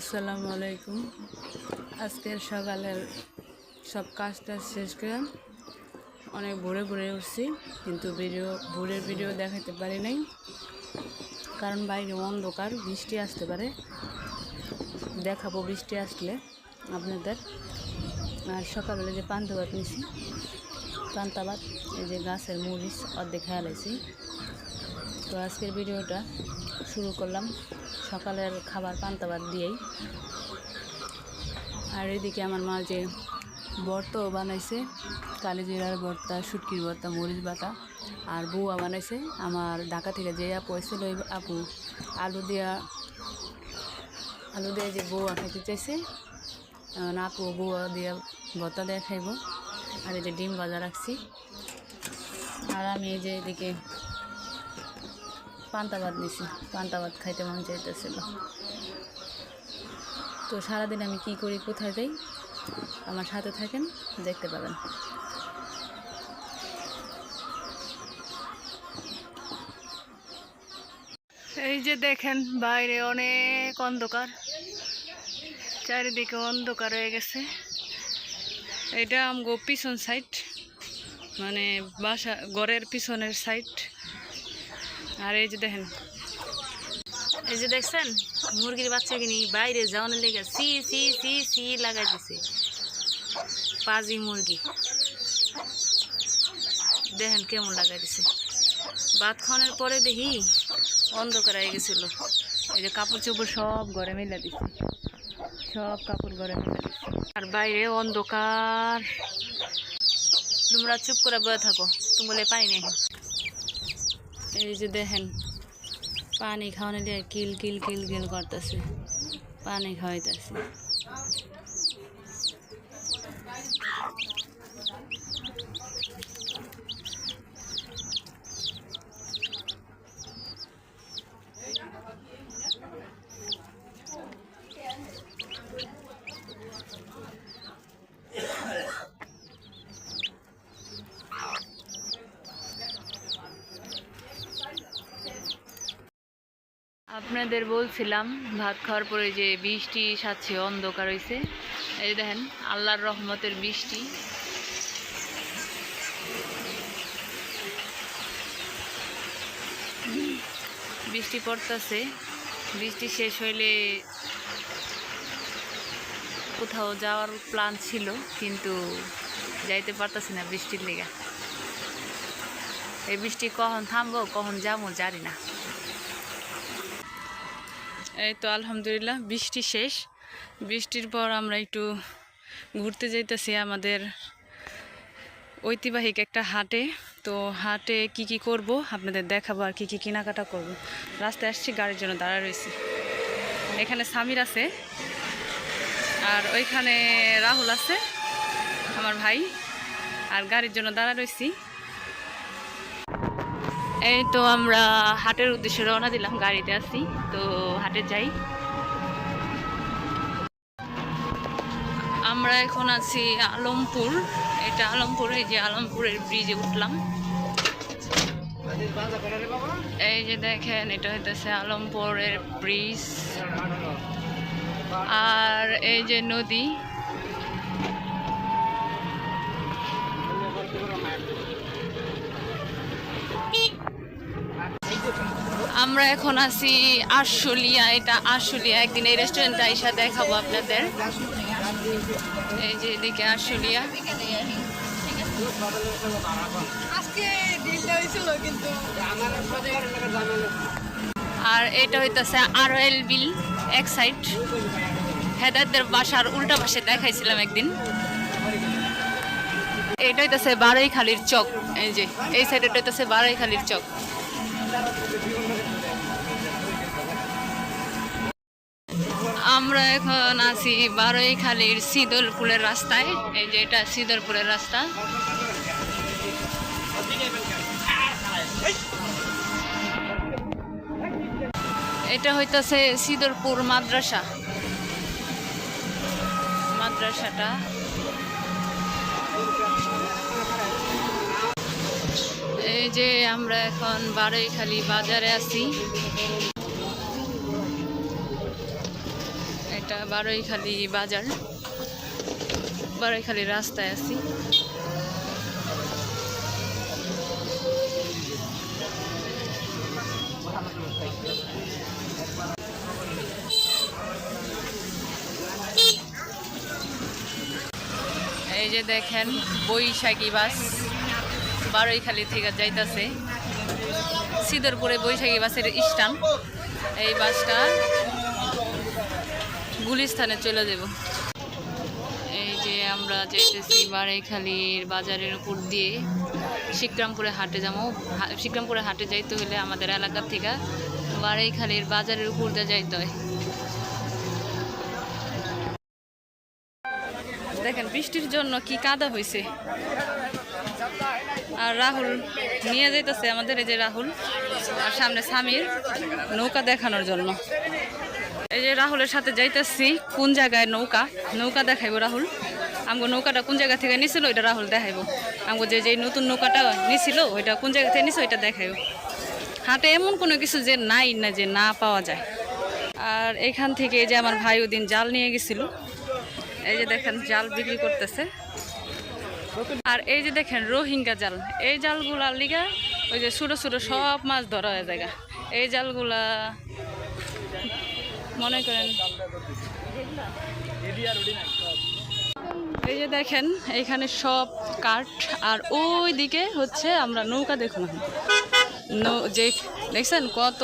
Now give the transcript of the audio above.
আসসালামু আলাইকুম। আজকের সকালের সব কাজ টাজ শেষ করে অনেক ভোরে ভোরে উঠছি, কিন্তু ভিডিও, ভোরের ভিডিও দেখাতে পারি নাই, কারণ বাইরে অন্ধকার, বৃষ্টি আসতে পারে। দেখাবো বৃষ্টি আসলে আপনাদের। আর সকালবেলা যে পান্তা ভাত নিছি, পান্তা ভাত, এই যে গাছের মরিচ অর্ধেক খেয়াল আছি তো আজকের ভিডিওটা শুরু করলাম। সকালের খাবার পান্তা ভাত দিয়েই। আর এদিকে আমার মা যে ভর্তাও বানাইছে, কালিজিরার ভর্তা শুটকির ভর্তা মরিচ বাটা, আর বউয়া বানাইছে। আমার ঢাকা থেকে যে আপু এসেছিল আপু, আলু দিয়া, আলু দিয়ে যে বউয়া খাইতে চাইছে আপু বউয়া দিয়া ভর্তা দিয়ে খাইব। আর এই যে ডিম ভাজা রাখছি। আর আমি এই যে এদিকে পান্তা ভাত নিছি। পান্তা ভাত খাইতে মন চাইতেছিল। তো সারাদিন আমি কি করি, কোথায় যাই? আমার সাথে থাকেন, দেখতে পাবেন। এই যে দেখেন, বাইরে অনেক অন্ধকার। চারিদিকে অন্ধকার হয়ে গেছে। এটা আমগো পিছন সাইড মানে বাসা, ঘরের পিছনের সাইড আর এই যে দেখেন। এই যে দেখছেন? মুরগির বাচ্চা কিনি বাইরে যাওয়ানোর লেগে সি সি সি সি লাগাই দিছে। পাজি মুরগি। দেখেন কেমন লাগাই দিছে। ভাত খাওয়ানোর পরে দেখি অন্ধকার হয়ে গেছিল। এই যে কাপড় চোপড় সব ঘরে মেলা দিছে। সব কাপড় ঘরে মেলা আর বাইরে অন্ধকার। তোমরা চুপ করে বয়ে থাকো। তোমার পানি নেই। এই যে দেখেন পানি খাওয়ানো দিয়ে কিল কিল কিল কিল করতেছে। পানি খাওয়াইতেছে। আপনাদের বলছিলাম, ভাত খাওয়ার পরে যে বৃষ্টি সাথে অন্ধকার হয়েছে এই দেখেন, আল্লাহর রহমতের বৃষ্টি। বৃষ্টি পড়তেছে, বৃষ্টি শেষ হইলে কোথাও যাওয়ার প্ল্যান ছিল, কিন্তু যাইতে পারতাছি না বৃষ্টির লেগে। এই বৃষ্টি কখন থামবো, কখন যাব জানি না। এই তো আলহামদুলিল্লাহ, বৃষ্টি শেষ। বৃষ্টির পর আমরা একটু ঘুরতে যাইতেছি আমাদের ঐতিহাসিক একটা হাটে। তো হাটে কি কি করব, আপনাদের দেখাবো আর কি কি কেনাকাটা করব। রাস্তায় আসছি, গাড়ির জন্য দাঁড়া রয়েছি এখানে সামির আছে, আর ওইখানে রাহুল আছে, আমার ভাই, আর গাড়ির জন্য দাঁড়া রয়েছি এই তো আমরা হাটের উদ্দেশ্যে রওনা দিলাম, গাড়িতে আসি তো হাটে যাই। আমরা এখন আছি আলমপুর, এটা আলমপুর, এই যে আলমপুরের ব্রিজে উঠলাম। এই যে দেখেন, এটা হইতেছে আলমপুরের ব্রিজ আর এই যে নদী আমরা এখন আছি আশুলিয়া এটা আশুলিয়া একদিন এই রেস্টুরেন্টে আইসা দেখাবো আপনাদের। এই যে এদিকে আশুলিয়া। আর এটা হইতেছে আর এল বিল এক সাইড হেদায়তদের বাসার উল্টা পাশে দেখাইছিলাম একদিন। এটা হইতেছে বারৈখালির চক এই যে এই সাইডে হইতেছে বারৈখালির চক। আমরা এখন আছি বারৈখালির শীতলপুরের রাস্তায়। এই যে এটা শীতলপুরের রাস্তা। এটা হইতাছে সিদরপুর মাদ্রাসা। মাদ্রাসাটা। এই যে আমরা এখন বারৈখালি বাজারে আছি। এটা বারোইখালি বাজার। বারোইখালি রাস্তায় আছি। এই যে দেখেন, বৈশাখী বাস বারোইখালি থেকে যাইতাছে। সিদরপুরে বৈশাখী বাসের স্ট্যান্ড। এই বাসটা গুলিস্থানে চলে যাব। এই যে আমরা যেতেছি বারাইখালীর বাজারের উপর দিয়ে শিকরামপুরে হাটে যাব। শিকরামপুরে হাটে যাইতে হলে আমাদের এলাকা থেকে বারাইখালীর বাজারের উপর দিয়ে যাইতে হয়। দেখেন, বৃষ্টির জন্য কি কাদা হয়েছে আর রাহুল নিয়ে যাইতেছে আমাদের, এই যে রাহুল, আর সামনে স্বামীর নৌকা দেখানোর জন্য। এই যে রাহুলের সাথে যাইতেছি, কোন জায়গায় নৌকা? নৌকা দেখাইবো রাহুল। আমগো নৌকাটা কোন জায়গা থেকে নিছিল, ওইটা রাহুল দেখাইবো। আমগো যে যে নতুন নৌকাটা নিছিল, ওইটা কোন জায়গা থেকে নিছে, ওইটা দেখাইবো। হাটে এমন কোনো কিছু যে নাই না, যে না পাওয়া যায়। আর এখান থেকে এই যে আমার ভাই ওদিন জাল নিয়ে গেছিল। এই যে দেখেন, জাল বিক্রি করতেছে। আর এই যে দেখেন, রোহিঙ্গা জাল। এই জালগুলার লিগা ওই যে ছোটো ছোটো সব মাছ ধরা হয় জায়গা এই জালগুলা মনে করেন। এই যে দেখেন, এখানে সব কাঠ, আর ওই দিকে হচ্ছে আমরা নৌকা দেখুন যে দেখছেন কত